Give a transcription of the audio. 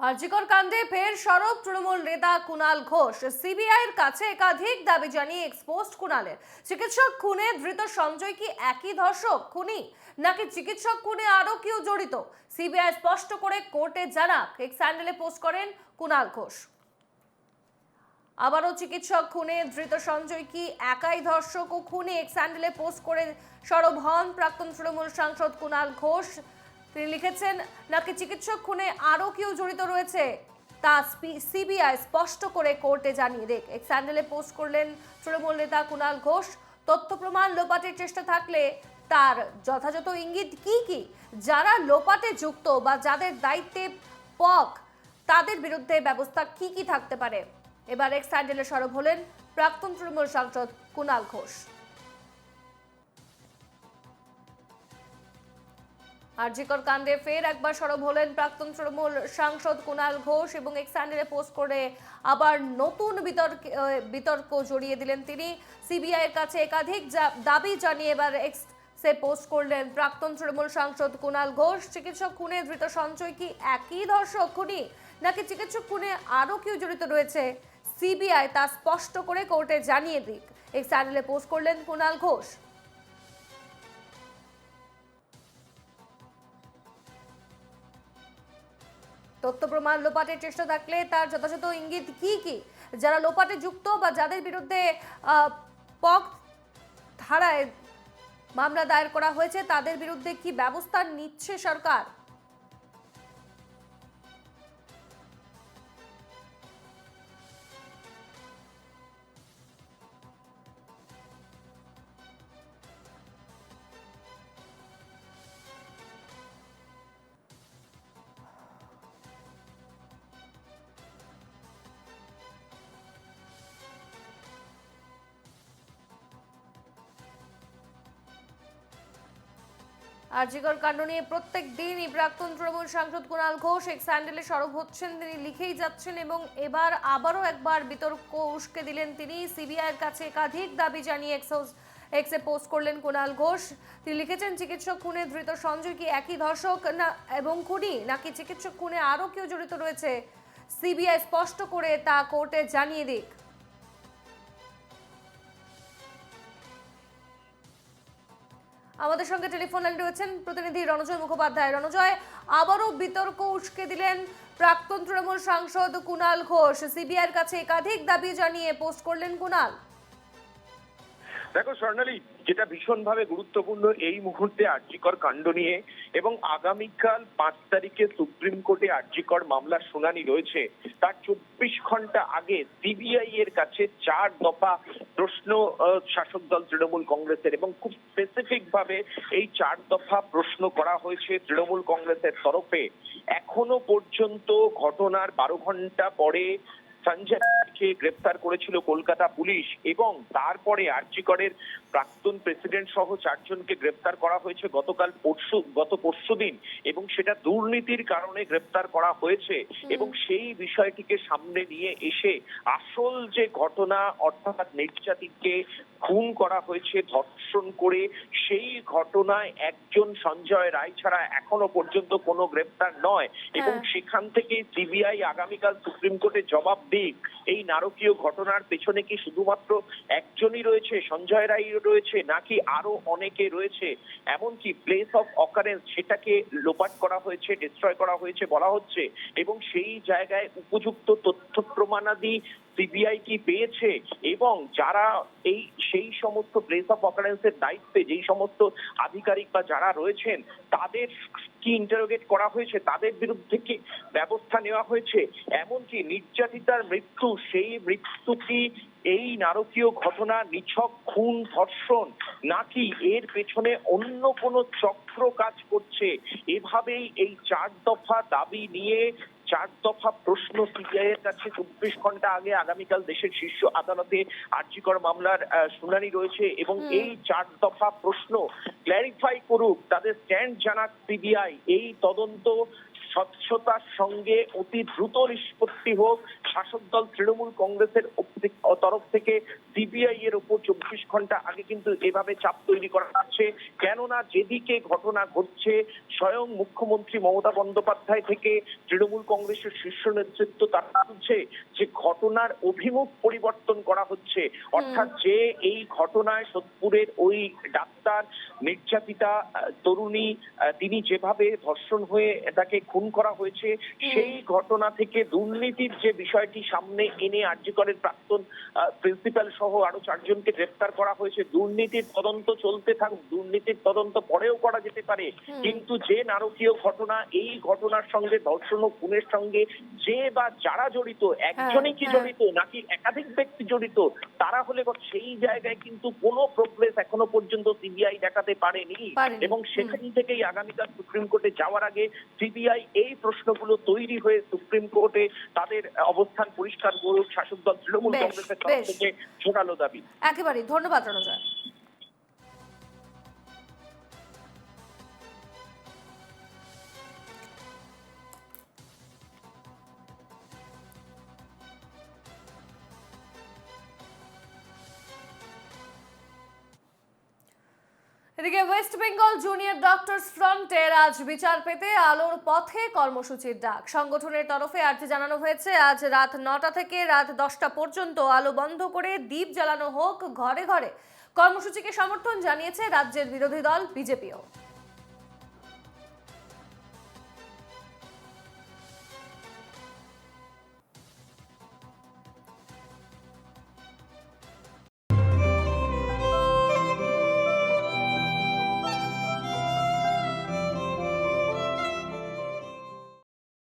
আরজিকর কাণ্ডে ফের সরব তৃণমূল নেতা কুণাল ঘোষ। সিবিআইয়ের কাছে একাধিক দাবি জানিয়ে এক্সপোস্ট কুণালের চিকিৎসক খুনে, ধৃত সঞ্জয় কি একই ধর্ষক, খুনি? নাকি চিকিৎসক খুনে আরও কেউ জড়িত? সিবিআই স্পষ্ট করে কোর্টে জানাক। এক স্যান্ডেলে পোস্ট করেন কুণাল ঘোষ। আবারও চিকিৎসক খুনে, ধৃত সঞ্জয় কি একাই ধর্ষক ও খুনে? এক স্যান্ডেলে পোস্ট করে সরব হন প্রাক্তন তৃণমূল সাংসদ কুণাল ঘোষ। তিনি লিখেছেন, নাকি চিকিৎসক খুনে আরও কেউ জড়িত রয়েছে? তা সিবিআই স্পষ্ট করে কোর্টে জানিয়ে দেখ এক স্যান্ডেলে পোস্ট করলেন তৃণমূল নেতা কুণাল ঘোষ। তথ্য প্রমাণ লোপাটের চেষ্টা থাকলে তার যথাযথ ইঙ্গিত কি কি? যারা লোপাটে যুক্ত বা যাদের দায়িত্বে পক, তাদের বিরুদ্ধে ব্যবস্থা কি কি থাকতে পারে? এবার এক স্যান্ডেলে সরব হলেন প্রাক্তন তৃণমূল সাংসদ কুণাল ঘোষ। আরজিকর কাণ্ডে ফের একবার সরব হলেন প্রাক্তন তৃণমূল সাংসদ কুণাল ঘোষ এবং এক স্যান্ডেলে পোস্ট করে আবার নতুন বিতর্ক বিতর্ক জড়িয়ে দিলেন তিনি। সিবিআইয়ের কাছে একাধিক দাবি জানিয়ে এবার এক্স, সে পোস্ট করলেন প্রাক্তন তৃণমূল সাংসদ কুণাল ঘোষ। চিকিৎসক খুনে ধৃত সঞ্চয় কি একই ধর্ষক খুনি? নাকি চিকিৎসক খুনে আরও কেউ জড়িত রয়েছে? সিবিআই তা স্পষ্ট করে কোর্টে জানিয়ে দিক। এই চ্যানেলে পোস্ট করলেন কুণাল ঘোষ। তথ্য প্রমাণ লোপাটের চেষ্টা থাকলে তার যথাযথ ইঙ্গিত কি কি? যারা লোপাটে যুক্ত বা যাদের বিরুদ্ধে পক ধারায় মামলা দায়ের করা হয়েছে, তাদের বিরুদ্ধে কি ব্যবস্থা নিচ্ছে সরকার? আরজিকর কাণ্ড নিয়ে প্রত্যেক দিনই প্রাক্তন তৃণমূল সাংসদ কুণাল ঘোষ এক স্যান্ডেলে সরব হচ্ছেন, তিনি লিখেই যাচ্ছেন এবং এবার আবারও একবার বিতর্ক উস্কে দিলেন তিনি। সিবিআইয়ের কাছে একাধিক দাবি জানিয়ে এক্সোস এক্সে পোস্ট করলেন কুণাল ঘোষ। তিনি লিখেছেন, চিকিৎসক খুনে ধৃত সঞ্জয় কি একই ধর্ষক না, এবং খুনি? নাকি চিকিৎসক খুনে আরও কেউ জড়িত রয়েছে? সিবিআই স্পষ্ট করে তা কোর্টে জানিয়ে দিক। আমাদের সঙ্গে টেলিফোন রয়েছেন প্রতিনিধি রণজয় মুখোপাধ্যায়। রণজয়, আবারও বিতর্ক উস্কে দিলেন প্রাক্তন তৃণমূল সাংসদ কুনাল ঘোষ। সিবিআইয়ের কাছে একাধিক দাবি জানিয়ে পোস্ট করলেন কুণাল দেখো স্বর্ণালী যেটা ভীষণভাবে গুরুত্বপূর্ণ এই মুহূর্তে আর্যিকর কাণ্ড নিয়ে এবং আগামীকাল পাঁচ তারিখে সুপ্রিম কোর্টে আর্যিকর মামলার শুনানি রয়েছে। তার চব্বিশ ঘণ্টা আগে সিবিআই এর কাছে চার দফা প্রশ্ন শাসক দল তৃণমূল কংগ্রেসের এবং খুব স্পেসিফিক ভাবে এই চার দফা প্রশ্ন করা হয়েছে তৃণমূল কংগ্রেসের তরফে। এখনও পর্যন্ত ঘটনার বারো ঘণ্টা পরে সঞ্জয়কে গ্রেপ্তার করেছিল কলকাতা পুলিশ এবং তারপরে আর্চিকরের প্রাক্তন প্রেসিডেন্ট সহ চারজনকে গ্রেপ্তার করা হয়েছে গতকাল পরশু গত পরশুদিন এবং সেটা দুর্নীতির কারণে গ্রেপ্তার করা হয়েছে এবং সেই বিষয়টিকে সামনে নিয়ে এসে আসল যে ঘটনা অর্থাৎ নির্যাতিতকে খুন করা হয়েছে ধর্ষণ করে সেই ঘটনায় একজন সঞ্জয় রায় ছাড়া এখনও পর্যন্ত কোনো গ্রেপ্তার নয় এবং হ্যাঁ। সেখান থেকে সিবিআই আগামীকাল সুপ্রিম কোর্টে জবাব দিক এই নারকীয় ঘটনার পেছনে কি শুধুমাত্র একজনই রয়েছে, সঞ্জয় রায় রয়েছে, নাকি আরও অনেকে রয়েছে? এমনকি প্লেস অফ অকারেন্স সেটাকে লোপাট করা হয়েছে ডিস্ট্রয় করা হয়েছে বলা হচ্ছে, এবং সেই জায়গায় উপযুক্ত তথ্য প্রমাণাদি সিবিআই কি পেয়েছে? এবং যারা এই, সেই সমস্ত প্লেস অফ অকারেন্সের দায়িত্বে, যেই সমস্ত আধিকারিক বা যারা রয়েছেন, তাদের কি ইন্টারোগেট করা হয়েছে? তাদের বিরুদ্ধে কি ব্যবস্থা নেওয়া হয়েছে? এমনকি নির্যাতিতার মৃত্যু সেই মৃত্যু কি এই নারকীয় ঘটনা নিছক খুন ধর্ষণ নাকি এর পেছনে অন্য কোনো চক্র কাজ করছে? এভাবেই এই চার দফা দাবি নিয়ে চার দফা প্রশ্ন সিবিআই এর কাছে চব্বিশ ঘণ্টা আগে আগামীকাল দেশের শীর্ষ আদালতে আর্জিকর মামলার শুনানি রয়েছে এবং এই চার দফা প্রশ্ন ক্ল্যারিফাই করুক তাদের স্ট্যান্ড জানাক সিবিআই। এই তদন্ত স্বচ্ছতার সঙ্গে অতি দ্রুত নিষ্পত্তি হোক শাসক দল তৃণমূল কংগ্রেসের তরফ থেকে সিবিআই এর উপর চব্বিশ ঘণ্টা আগে কিন্তু এভাবে চাপ তৈরি করা হচ্ছে। কেননা যেদিকে ঘটনা ঘটছে স্বয়ং মুখ্যমন্ত্রী মমতা বন্দ্যোপাধ্যায় থেকে তৃণমূল কংগ্রেসের শীর্ষ নেতৃত্ব তারা বলছে যে ঘটনার অভিমুখ পরিবর্তন করা হচ্ছে। অর্থাৎ যে এই ঘটনায় সোদপুরের ওই ডাক্তার নির্যাতিতা তরুণী তিনি যেভাবে ধর্ষণ হয়ে তাকে খুন করা হয়েছে সেই ঘটনা থেকে দুর্নীতির যে বিষয়টি সামনে এনে আর্যিকরের প্রাক্তন প্রিন্সিপাল সহ আরও চারজনকে গ্রেফতার করা হয়েছে। দুর্নীতির তদন্ত চলতে থাকুক দুর্নীতির তদন্ত পরেও করা যেতে পারে। কিন্তু যে নারকীয় ঘটনা এই ঘটনার সঙ্গে ধর্ষণ ও খুনের সঙ্গে যে বা যারা জড়িত একজনই কি হ্যাঁ। জড়িত নাকি একাধিক ব্যক্তি জড়িত তারা হলে সেই জায়গায় কিন্তু কোনো প্রোগ্রেস এখনও পর্যন্ত সিবিআই দেখাতে পারেনি। পারেনি। এবং সেখান থেকেই আগামীকাল সুপ্রিম কোর্টে যাওয়ার আগে সিবিআই এই প্রশ্নগুলো তৈরি হয়ে সুপ্রিম কোর্টে তাদের অবস্থান পরিষ্কার করুক শাসক দল তৃণমূল কংগ্রেসের তরফ থেকে জোরালো দাবি। একেবারে ধন্যবাদ রণজয় এদিকে ওয়েস্ট বেঙ্গল জুনিয়র ডক্টরস ফ্রন্টের আজ বিচার পেতে আলোর পথে কর্মসূচির ডাক। সংগঠনের তরফে আর্জি জানানো হয়েছে, আজ রাত নটা থেকে রাত দশটা পর্যন্ত আলো বন্ধ করে দ্বীপ জ্বালানো হোক ঘরে ঘরে। কর্মসূচিকে সমর্থন জানিয়েছে রাজ্যের বিরোধী দল, বিজেপিও।